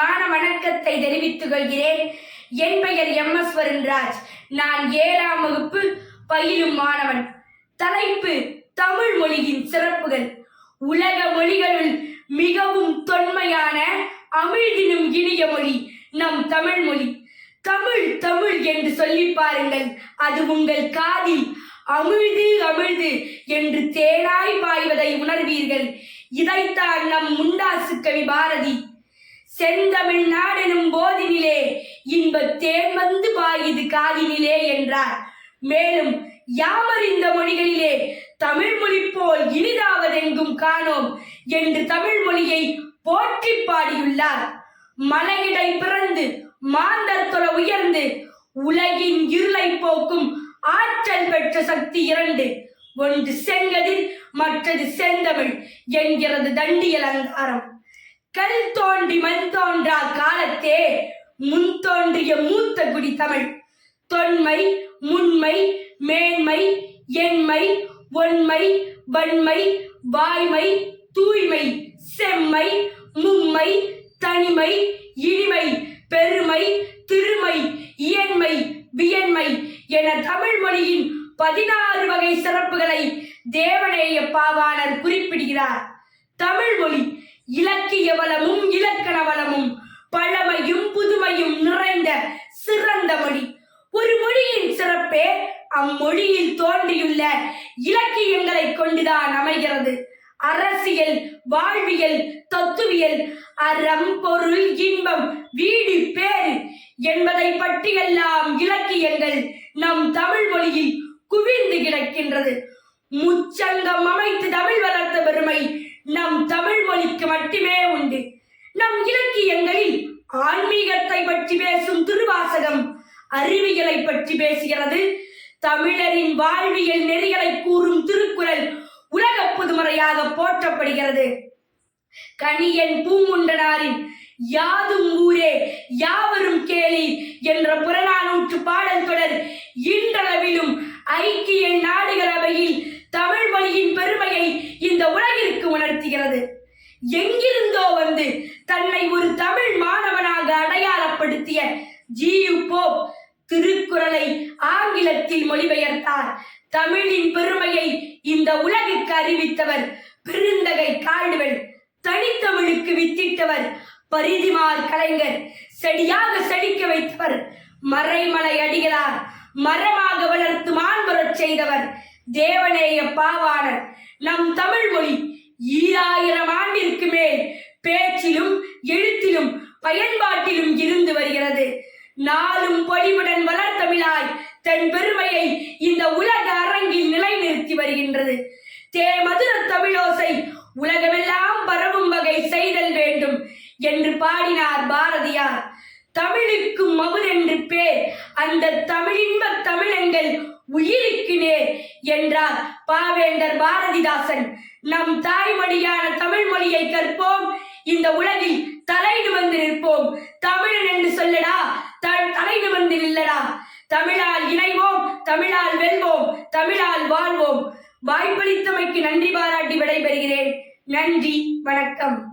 அனைவருக்கும் பணிவான வணக்கத்தை தெரிவித்துக் கொள்கிறேன் என் பெயர் எம் எஸ் வருண்ராஜ். நான் ஏழாம் வகுப்பு பயிலும் மாணவன். தலைப்பு தமிழ் மொழியின் சிறப்புகள். உலக மொழிகளுள் மிகவும் தொன்மையான அமிழ்தினும் இனிய மொழி நம் தமிழ் மொழி. தமிழ் தமிழ் என்று சொல்லி பாருங்கள். அது உங்கள் காதில் அமிழ்து அமிழ்து என்று தேனாய் பாய்வதை உணர்வீர்கள். இதைத்தான் நம் முண்டாசு கவி பாரதி செந்தமிழ் நாடெனும் போதினிலே இன்பத் தேன் வந்து பாயுது காதினிலே என்றார். மேலும் யாமறிந்த மொழிகளிலே தமிழ் மொழி போல் இனிதாவதெங்கும் காணோம் என்று தமிழ் மொழியை போற்றி பாடியுள்ளார். மலையிடை பிறந்து மாந்தர் தொல உயர்ந்து உலகின் இருளை போக்கும் ஆற்றல் பெற்ற சக்தி இரண்டு. ஒன்று செங்கதில் மற்றது செந்தமிழ் என்கிறது தண்டியல் அலங்காரம் கல் தோன்றி மண் தோன்றா காலத்தே முன் தோன்றிய மூத்த குடி தமிழ். தொன்மை முன்மை மேன்மை எண்மை ஒன்மை வன்மை வாய்மை தூய்மை செம்மை மும்மை தனிமை இனிமை பெருமை திருமை இயன்மை வியன்மை என தமிழ் மொழியின் பதினாறு வகை சிறப்புகளை தேவநேய பாவாணர் குறிப்பிடுகிறார். தமிழ் மொழி இலக்கிய வளமும் இலக்கண வளமும் பழமையும் புதுமையும் நிறைந்த சிறந்த மொழி. ஒரு மொழியின் சிறப்பே அம்மொழியில் தோன்றியுள்ள இலக்கியங்களை கொண்டுதான் அமைகிறது. அரசியல் வாழ்வியல் தத்துவியல் அறம் பொருள் இன்பம் வீடு பேறு என்பதை பற்றியெல்லாம் இலக்கியங்கள் நம் தமிழ் மொழியில் குவிந்து கிடக்கின்றது. முச்சங்கம் அமைத்து தமிழ் வளர்த்த பெருமை நம் தமிழ் மொழிக்கு மட்டுமே உண்டு. நம் இலக்கியங்களில் ஆன்மீகத்தை பற்றி பேசும் திருவாசகம் அறிவியலை பற்றி பேசுகிறது. தமிழரின் வாழ்வியல் நெறிகளை கூறும் திருக்குறள் உலக புதுமறையாக போற்றப்படுகிறது. கணியன் பூங்குண்டனாரின் யாதும் ஊரே யாவரும் கேலி என்ற புறநானூற்று பாடல் தொடர் இன்றளவிலும் ஐக்கிய நாடுகள் அவையில் தமிழ் மொழியின் பெருமையை இந்த உலக எங்கிருந்தோ வந்து தன்னை ஒரு தமிழ் மாணவனாக அடையாளப்படுத்திய ஜியு போப் திருக்குறளை ஆங்கிலத்தில் மொழிபெயர்த்தார். தமிழின் பெருமையை இந்த உலகுக்கு அறிவித்தவர் பெருந்தகை கால்வெல் தனித்தமிழுக்கு வித்திட்டவர் பரிதிமார் கலைஞர் செடியாக செடிக்க வைத்தவர் மறைமலை அடிகளார் மரமாக வளர்த்து மாண்புறச் செய்தவர் தேவநேய பாவாணர். நம் தமிழ் மொழி ஈராயிரம் ஆண்டிற்கு மேல் பேச்சிலும் எழுத்திலும் பயன்பாட்டிலும் இருந்து வருகிறது. நாளும் பொலிவுடன் வளர்த்தமிழாய் தன் பெருமையை இந்த உலக அரங்கில் நிலைநிறுத்தி வருகின்றது. தே மதுர தமிழோசை உலகமெல்லாம் பரவும் வகை செய்தல் வேண்டும் என்று பாடினார் பாரதியார். தமிழுக்கும் மகுதென்று பேர் அந்த தமிழின்ப தமிழங்கள் உயிருக்கு நேர் என்றார். பாவேந்தர் பாரதிதாசன் நம் தாய்மொழியான தமிழ் மொழியை கற்போம். இந்த உலகில் தலை நிமிர்ந்து நிற்போம். தமிழன் என்று சொல்லடா த- தலை நிமிர்ந்து இல்லடா தமிழால் இணைவோம் தமிழால் வெல்வோம் தமிழால் வாழ்வோம். வாய்ப்பளித்தமைக்கு நன்றி பாராட்டி விடைபெறுகிறேன். நன்றி வணக்கம்.